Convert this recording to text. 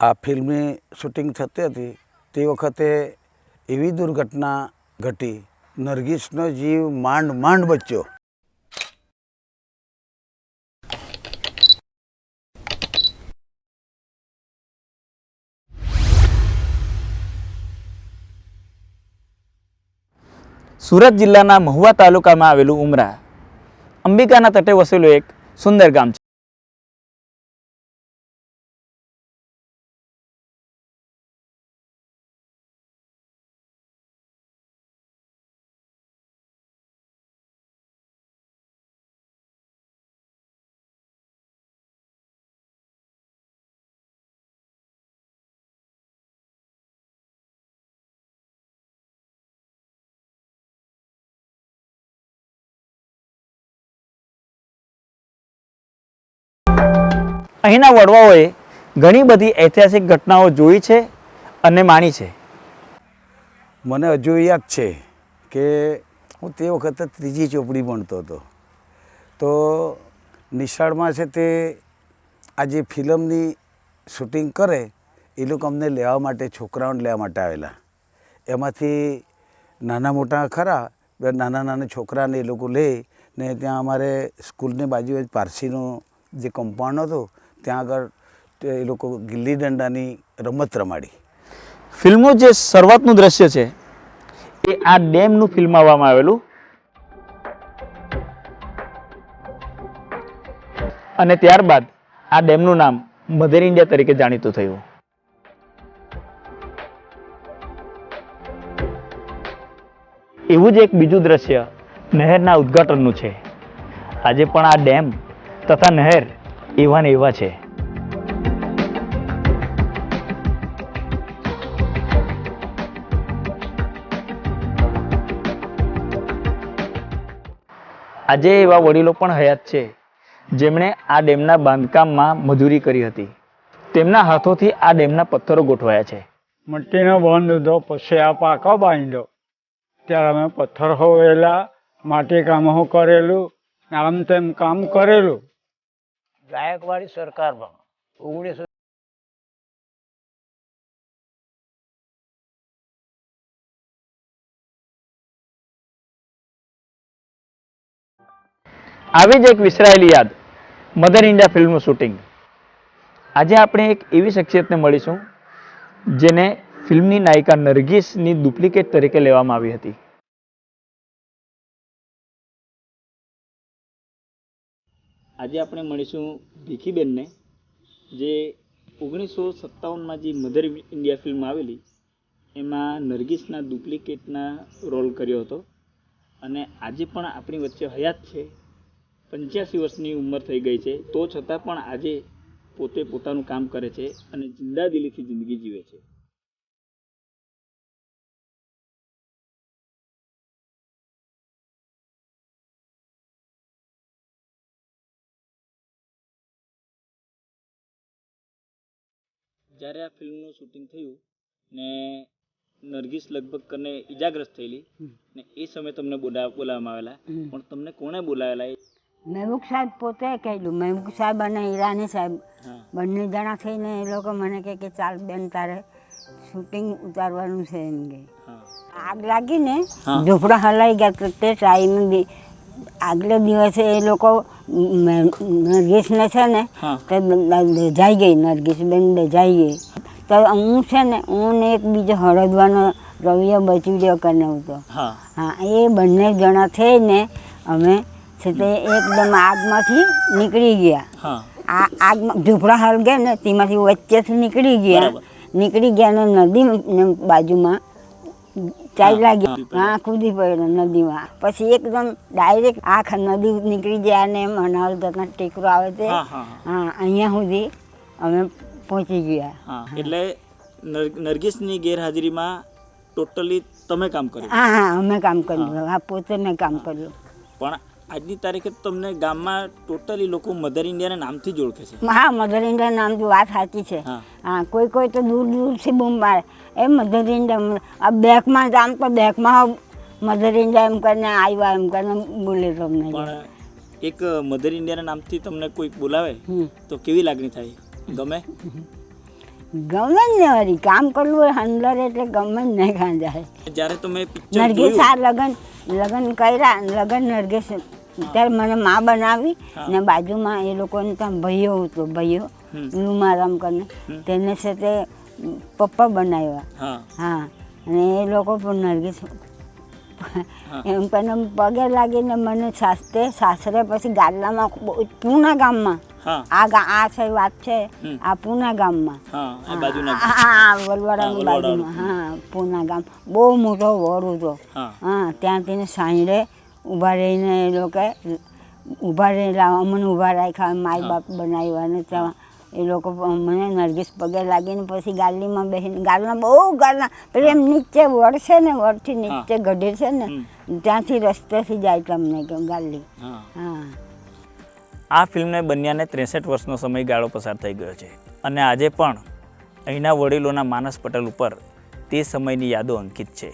આ ફિલ્મની શૂટિંગ થતી હતી. તે વખતે એવી દુર્ઘટના ઘટી. નરગીસનો જીવ માંડ માંડ બચ્યો. સુરત જિલ્લાના મહુવા તાલુકામાં આવેલું ઉમરા. અંબિકાના તટે વસેલું એક સુંદર ગામ છે. અહીંના વડવાઓએ ઘણી બધી ઐતિહાસિક ઘટનાઓ જોઈ છે અને માણી છે. મને હજુ યાદ છે કે હું તે વખતે ત્રીજી ચોપડી ભણતો હતો. તો નિશાળમાં છે તે આ જે ફિલ્મની શૂટિંગ કરે, એ લોકો અમને લેવા માટે, છોકરાઓને લેવા માટે આવેલા. એમાંથી નાના મોટા ખરા નાના નાના છોકરાને એ લોકો લે ને ત્યાં અમારે સ્કૂલની બાજુએ જ પારસીનું જે કમ્પાઉન્ડ હતું ત્યાં આગળ એ લોકો ગિલ્લી દંડાની રમત રમાડી. ફિલ્મનું જે શરૂઆતનું દ્રશ્ય છે, એ આ ડેમનું ફિલ્માવવામાં આવેલું. અને ત્યારબાદ આ ડેમનું નામ મધર ઇન્ડિયા તરીકે જાણીતું થયું. એવું જ એક બીજું દ્રશ્ય નહેરના ઉદ્ઘાટનનું છે. આજે પણ આ ડેમ તથા નહેર એવા ને એવા છે. આજે એવા વડીલો પણ હયાત છે, જેમણે આ ડેમના બાંધકામમાં મજૂરી કરી હતી. તેમના હાથોથી આ ડેમના પથ્થરો ગોઠવાયા છે. મટ્ટીનો બંધ હતો પછી આ પાકો બાંધ્યો. ત્યારે અમે પથ્થર હોવેલા, માટી કામ કરેલું, આમ તેમ કામ કરેલું. ગાયકવાડી સરકારમાં ઓગણીસો આવી જ એક વિસરાયેલી યાદ મધર ઇન્ડિયા ફિલ્મનું શૂટિંગ આજે આપણે એક એવી શખ્સિયતને મળીશું જેને ફિલ્મની નાયિકા નરગીસની ડુપ્લિકેટ તરીકે લેવામાં આવી હતી. આજે આપણે મળીશું ભીખીબેનને, જે ઓગણીસો સત્તાવનમાં જે મધર ઇન્ડિયા ફિલ્મ આવેલી, એમાં નરગીસના ડુપ્લિકેટના રોલ કર્યો હતો. અને આજે પણ આપણી વચ્ચે હયાત છે. પંચ્યાસી વર્ષની ઉંમર થઈ ગઈ છે. તો છતાં પણ આજે પોતે પોતાનું કામ કરે છે અને જિંદાદિલીથી જિંદગી જીવે છે. જ્યારે આ ફિલ્મનું શૂટિંગ થયું ને નરગીસ લગભગ કરીને ઈજાગ્રસ્ત થયેલી ને એ સમયે તમને બોલા બોલાવવામાં આવેલા. પણ તમને કોણે બોલાવેલા મહેબૂબ સાહેબ પોતે કહેલું. મહેમુખ સાહેબ અને ઈરાની સાહેબ બંને જણા થઈને એ લોકો મને કહે કે ચાલ બેન તારે શૂટિંગ ઉતારવાનું છે એમ કે. આગ લાગીને ઝૂંપડા હલાઈ ગયા. તે ટાઈમે આગલે દિવસે એ લોકો નરગીસને છે ને તો તે ગઈ નરગીસ બેન જઈ ગઈ. તો હું છે ને હું ને એક બીજો હળદવાનો રવિયો બચી ગયો કરીને હતો હા. હા એ બંને જણા થઈને અમે છે તે એકદમ આગમાંથી નીકળી ગયા. આ આગમાં ઝૂંપડા હળગે ને તેમાંથી વચ્ચેથી નીકળી ગયા. નીકળી ગયા ને નદી બાજુમાં ચાલ્યા ગયા હા કૂદી પડ્યો નદીમાં. પછી એકદમ ડાયરેક્ટ આખ નદી નીકળી ગયા ને મનાલ જતા ટેકરો આવે છે. હા, અહીંયા સુધી અમે પહોંચી ગયા. એટલે નર- નરગીસની ગેરહાજરીમાં ટોટલી તમે કામ કર્યું? હા હા અમે કામ કર્યું. હા. પોતે મેં કામ કર્યું. પણ આજની તારીખે તમને ગામમાં ટોટલી લોકો મધર ઇન્ડિયાના નામથી જ ઓળખે છે. હા મધર ઇન્ડિયા નામથી વાત સાચી છે. હા. કોઈ કોઈ તો દૂર દૂરથી બૂમ મારે. એ મધર ઇન્ડિયા આ બેંકમાં જામ તો બેંકમાં મધર ઇન્ડિયા એમ કરીને આવ્યા એમ કરીને બોલે તમને. પણ એક મધર ઇન્ડિયાના નામથી તમને કોઈક બોલાવે તો કેવી લાગણી થાય? ગમે? ગમે ને વળી કામ કરવું હોય અંદર એટલે ગમે જ નહીં જાય જ્યારે પિક્ચર નરગીસ આ લગ્ન લગ્ન કર્યા લગન નરગેશ ત્યારે મને મા બનાવી ને બાજુમાં એ લોકોને ત્યાં ભાઈઓ હતો ભાઈઓ. લુમારામ કરીને. તેને સાથે પપ્પા બનાવ્યા. હા. અને એ લોકો પણ નરગેશ એમ કરીને પગે લાગીને મને સાસતે સાસરે પછી ગાદલામાં બહુ- પૂના ગામમાં આ આ છે વાત છે આ પૂના ગામમાં. હા વલવાડાની બાજુમાં. હા પૂના ગામ. બહુ મોટો વડ હતો હા. ત્યાં ત્યાંથી સાંજે ઊભા રહીને એ લોકો ઊભા રહેલા અમને ઊભા રાખ્યા માય બાપ બનાવ્યા અને ત્યાં એ લોકો મને નરગીસ પગે લાગીને પછી ગાલીમાં બેસીને ગાલના બહુ ગાલના પેલી એમ નીચે વડ છે ને વડથી નીચે ગઢે છે ને ત્યાંથી રસ્તેથી જાય તમને કે ગાલી. હા. આ ફિલ્મને બન્યાને ત્રેસઠ વર્ષનો સમયગાળો પસાર થઈ ગયો છે અને આજે પણ અહીંના વડીલોના માનસ પટલ ઉપર તે સમયની યાદો અંકિત છે.